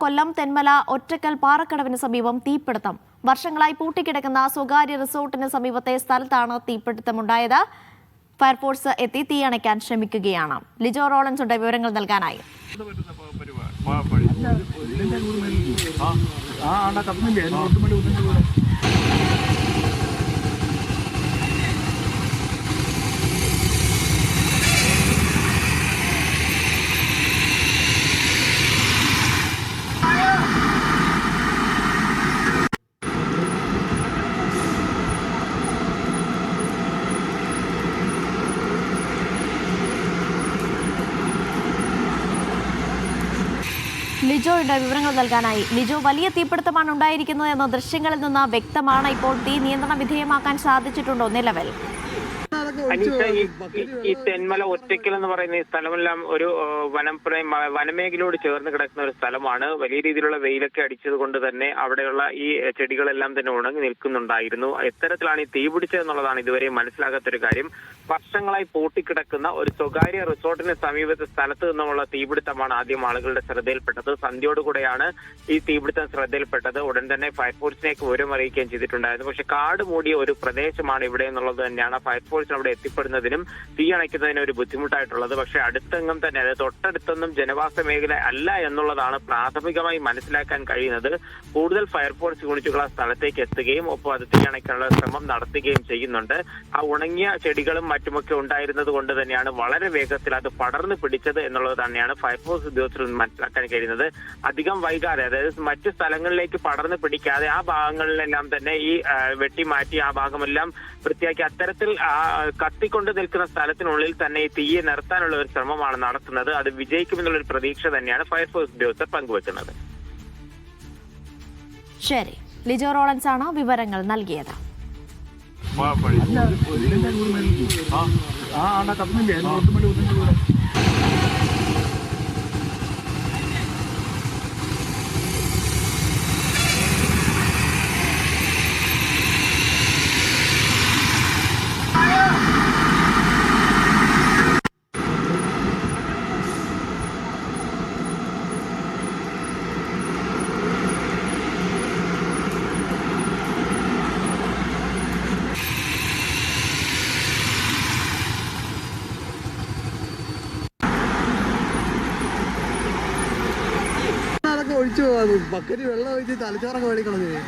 കൊല്ലം തെന്മല ഒറ്റക്കൽ പാറക്കടവിന് സമീപം തീപിടുത്തം വർഷങ്ങളായി പൂട്ടിക്കിടക്കുന്ന സ്വകാര്യ റിസോർട്ടിന് സമീപത്തെ സ്ഥലത്താണ് തീപിടുത്തമുണ്ടായത് ഫയർഫോഴ്സ് എത്തി തീയണയ്ക്കാൻ ശ്രമിക്കുകയാണ് ലിജോ റോളൻസ് ഉണ്ട് വിവരങ്ങൾ നൽകാനായി ആ ലിജോയുടെ വിവരങ്ങൾ നൽകാനായി. ലിജോ വലിയ തീപിടുത്തമാണ് ഉണ്ടായിരിക്കുന്നത് എന്ന ദൃശ്യങ്ങളിൽ നിന്ന് വ്യക്തമാണ് ഇപ്പോൾ തീ നിയന്ത്രണ വിധേയമാക്കാൻ സാധിച്ചിട്ടുണ്ടോ നിലവിൽ? അനീഷ ഈ ഈ- തെന്മല ഒറ്റയ്ക്കൽ എന്ന് പറയുന്ന ഈ സ്ഥലമെല്ലാം ഒരു വനം വനമേഖലയോട് ചേർന്ന് കിടക്കുന്ന ഒരു സ്ഥലമാണ്. വലിയ രീതിയിലുള്ള വെയിലൊക്കെ അടിച്ചത് കൊണ്ട് തന്നെ അവിടെയുള്ള ഈ ചെടികളെല്ലാം തന്നെ ഉണങ്ങി നിൽക്കുന്നുണ്ടായിരുന്നു. എത്തരത്തിലാണ് ഈ തീ പിടിച്ചതെന്നുള്ളതാണ് ഇതുവരെ മനസ്സിലാകാത്തൊരു കാര്യം. വർഷങ്ങളായി പൂട്ടിക്കിടക്കുന്ന ഒരു സ്വകാര്യ റിസോർട്ടിന് സമീപത്തെ സ്ഥലത്ത് നിന്നുമുള്ള തീപിടുത്തമാണ് ആദ്യം ആളുകളുടെ ശ്രദ്ധയിൽപ്പെട്ടത്. സന്ധ്യയോടുകൂടെയാണ് ഈ തീപിടുത്തം ശ്രദ്ധയിൽപ്പെട്ടത്. ഉടൻ തന്നെ ഫയർഫോഴ്സിനേക്ക് വിവരം അറിയിക്കുകയും ചെയ്തിട്ടുണ്ടായിരുന്നു. പക്ഷെ കാട് മൂടിയ ഒരു പ്രദേശമാണ് ഇവിടെ എന്നുള്ളത് തന്നെയാണ്. ഫയർഫോഴ്സിന് അവിടെ എത്തിപ്പെടുന്നതിനും തീ അണയ്ക്കുന്നതിനും ഒരു ബുദ്ധിമുട്ടായിട്ടുള്ളത്. പക്ഷെ അടുത്തെങ്ങും തന്നെ അതായത് തൊട്ടടുത്തൊന്നും ജനവാസ മേഖല അല്ല എന്നുള്ളതാണ് പ്രാഥമികമായി മനസ്സിലാക്കാൻ കഴിയുന്നത്. കൂടുതൽ ഫയർഫോഴ്സ് യൂണിറ്റുകൾ ആ സ്ഥലത്തേക്ക് എത്തുകയും ഒപ്പം അത് തീ അണയ്ക്കാനുള്ള ശ്രമം നടത്തുകയും ചെയ്യുന്നുണ്ട്. ആ ഉണങ്ങിയ ചെടികളും മറ്റുമൊക്കെ ഉണ്ടായിരുന്നത് കൊണ്ട് തന്നെയാണ് വളരെ വേഗത്തിൽ അത് പടർന്നു പിടിച്ചത് എന്നുള്ളത് തന്നെയാണ് ഫയർഫോഴ്സ് ഉദ്യോഗസ്ഥരിൽ നിന്ന് മനസ്സിലാക്കാൻ കഴിയുന്നത്. അധികം വൈകാതെ അതായത് മറ്റു സ്ഥലങ്ങളിലേക്ക് പടർന്നു പിടിക്കാതെ ആ ഭാഗങ്ങളിലെല്ലാം തന്നെ ഈ വെട്ടിമാറ്റി വെട്ടി മാറ്റി ആ ഭാഗമെല്ലാം വൃത്തിയാക്കി അത്തരത്തിൽ ആ കത്തിക്കൊണ്ട് നിൽക്കുന്ന സ്ഥലത്തിനുള്ളിൽ തന്നെ ഈ തീയെ നിർത്താനുള്ള ഒരു ശ്രമമാണ് നടത്തുന്നത്. അത് വിജയിക്കുമെന്നുള്ള ഒരു പ്രതീക്ഷ തന്നെയാണ് ഫയർഫോഴ്സ് ഉദ്യോഗസ്ഥർ പങ്കുവെക്കുന്നത്. ശരി. ലിജോ റോളൻസ് ആണ് വിവരങ്ങൾ നൽകിയത്? ആ ആ ഒഴിച്ചു പോകാം ബക്കറ്റ് വെള്ളം ഒഴിച്ച് തലച്ചോറൊക്കെ മേടിക്കളഞ്ഞേ